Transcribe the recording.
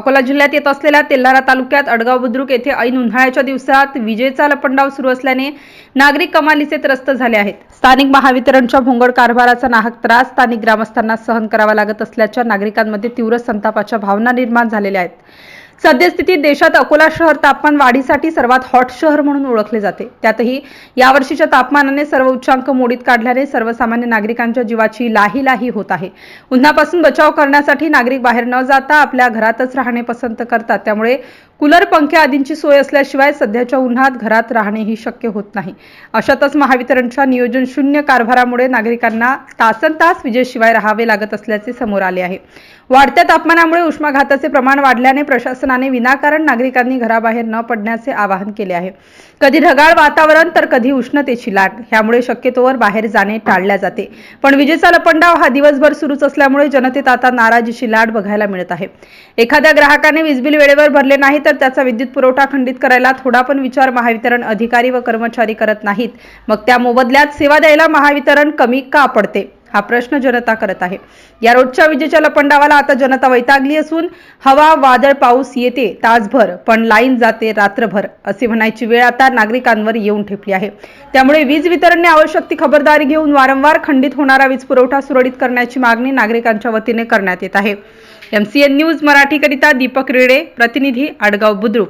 अकोला जिल्ह्यात येत असलेल्या तेल्हारा तालुक्यात अडगाव बुद्रुक येथे ऐन उन्हाळ्याच्या दिवसात विजेचा लपंडाव सुरू असल्याने नागरिक कमालीचे त्रस्त झाले आहेत. स्थानिक महावितरणच्या भोंगड कारभाराचा नाहक त्रास स्थानिक ग्रामस्थांना सहन करावा लागत असल्याच्या नागरिकांमध्ये तीव्र संतापाच्या भावना निर्माण झालेल्या आहेत. सद्यस्थितीत देशात अकोला शहर तापमान वाढीसाठी सर्वात हॉट शहर म्हणून ओळखले जाते. त्यातही यावर्षीच्या तापमानाने सर्व उच्चांक मोडीत काढल्याने सर्वसामान्य नागरिकांच्या जीवाची लाही लाही होत आहे. उन्हापासून बचाव करण्यासाठी नागरिक बाहेर न जाता आपल्या घरातच राहणे पसंत करतात. त्यामुळे कूलर पंखे आदींची सोय असल्याशिवाय सध्याच्या उन्हात घरात राहणेही शक्य होत नाही. अशातच महावितरणच्या नियोजन शून्य कारभारामुळे नागरिकांना तासन तास विजेशिवाय राहावे लागत असल्याचे समोर आले आहे. वाढत्या तापमानामुळे उष्माघाताचे प्रमाण वाढल्याने प्रशासन प्रशासनाने विनाकारण नागरिकांनी घराबाहेर न पडण्याचे आवाहन केले आहे. कधी ढगाळ वातावरण तर कधी उष्णतेची लाट. ह्यामुळे शक्यतोवर बाहेर जाणे टाळल्या जाते. पण विजेचा लपंडाव हा दिवसभर सुरूच असल्यामुळे जनतेत आता नाराजीची लाट बघायला मिळत आहे. एखाद्या ग्राहकाने वीजबिल वेळेवर भरले नाही तर त्याचा विद्युत पुरवठा खंडित करायला थोडा पण विचार महावितरण अधिकारी व कर्मचारी करत नाहीत. मग त्या मोबदल्यात सेवा द्यायला महावितरण कमी का पडते? हा प्रश्न जनता करत आहे. या रोजच्या विजेच्या लपंडावाला आता जनता वैतागली असून हवा वादळ पाऊस येते तासभर पण लाईन जाते रात्रभर असे म्हणायची वेळ आता नागरिकांवर येऊन ठेपली आहे. त्यामुळे वीज वितरणने आवश्यक ती खबरदारी घेऊन वारंवार खंडित होणारा वीज पुरवठा सुरळीत करण्याची मागणी नागरिकांच्या वतीने करण्यात येत आहे. एमसीएन न्यूज मराठीकरिता दीपक रेडे प्रतिनिधी आडगाव बुद्रुक.